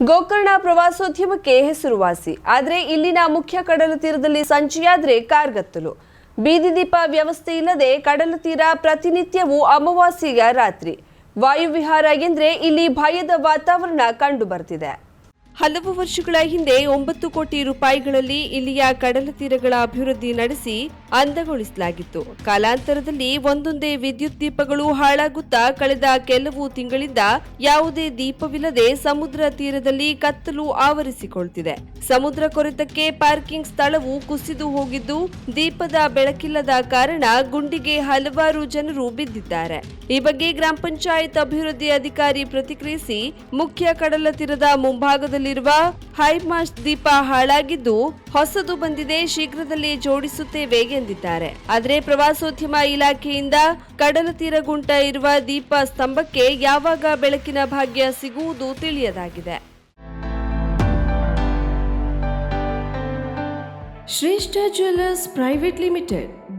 ಗೋಕರ್ಣ ಪ್ರವಾಸೋದ್ಯಮಕ್ಕೆ ಹೆಸರುವಾಸಿ. ಆದರೆ ಇಲ್ಲಿನ ಮುಖ್ಯ ಕಡಲ ತೀರದಲ್ಲಿ ಸಂಚಿಯಾದ್ರೆ ಕಾರ್ಗತ್ತಲು. ಬೀದಿ ದೀಪ ವ್ಯವಸ್ಥೆ ಇಲ್ಲದೆ ಕಡಲ ತೀರ ಪ್ರತಿನಿತ್ಯವೂ ಅಮಾವಾಸ್ಯೆಯ ರಾತ್ರಿ. ವಾಯುವಿಹಾರ ಎಂದ್ರೆ ಇಲ್ಲಿ ಭಯದ ವಾತಾವರಣ ಕಂಡು ಬರ್ತಿದೆ. ಹಲವು ವರ್ಷಗಳ ಹಿಂದೆ ಒಂಬತ್ತು ಕೋಟಿ ರೂಪಾಯಿಗಳಲ್ಲಿ ಇಲ್ಲಿಯ ಕಡಲ ತೀರಗಳ ಅಭಿವೃದ್ಧಿ ನಡೆಸಿ ಅಂದಗೊಳಿಸಲಾಗಿತ್ತು. ಕಾಲಾಂತರದಲ್ಲಿ ಒಂದೊಂದೇ ವಿದ್ಯುತ್ ದೀಪಗಳು ಹಾಳಾಗುತ್ತಾ ಕಳೆದ ಕೆಲವು ತಿಂಗಳಿಂದ ಯಾವುದೇ ದೀಪವಿಲ್ಲದೆ ಸಮುದ್ರ ತೀರದಲ್ಲಿ ಕತ್ತಲು ಆವರಿಸಿಕೊಳ್ತಿದೆ. ಸಮುದ್ರ ಕೊರೆತಕ್ಕೆ ಪಾರ್ಕಿಂಗ್ ಸ್ಥಳವು ಕುಸಿದು ಹೋಗಿದ್ದು, ದೀಪದ ಬೆಳಕಿಲ್ಲದ ಕಾರಣ ಗುಂಡಿಗೆ ಹಲವಾರು ಜನರು ಬಿದ್ದಿದ್ದಾರೆ. ಈ ಬಗ್ಗೆ ಗ್ರಾಮ ಪಂಚಾಯತ್ ಅಭಿವೃದ್ಧಿ ಅಧಿಕಾರಿ ಪ್ರತಿಕ್ರಿಯಿಸಿ, ಮುಖ್ಯ ಕಡಲ ತೀರದ ಮುಂಭಾಗದಲ್ಲಿರುವ ಹೈಮಾಸ್ಟ್ ದೀಪ ಹಾಳಾಗಿದ್ದು ಹೊಸದು ಬಂದಿದೆ, ಶೀಘ್ರದಲ್ಲೇ ಜೋಡಿಸುತ್ತೇವೆ ಎಂದಿದ್ದಾರೆ. ಆದರೆ ಪ್ರವಾಸೋದ್ಯಮ ಇಲಾಖೆಯಿಂದ ಕಡಲ ತೀರ ಗುಂಟ ಇರುವ ದೀಪ ಸ್ತಂಭಕ್ಕೆ ಯಾವಾಗ ಬೆಳಕಿನ ಭಾಗ್ಯ ಸಿಗುವುದು ತಿಳಿಯದಾಗಿದೆ. Shreshta jewellers private limited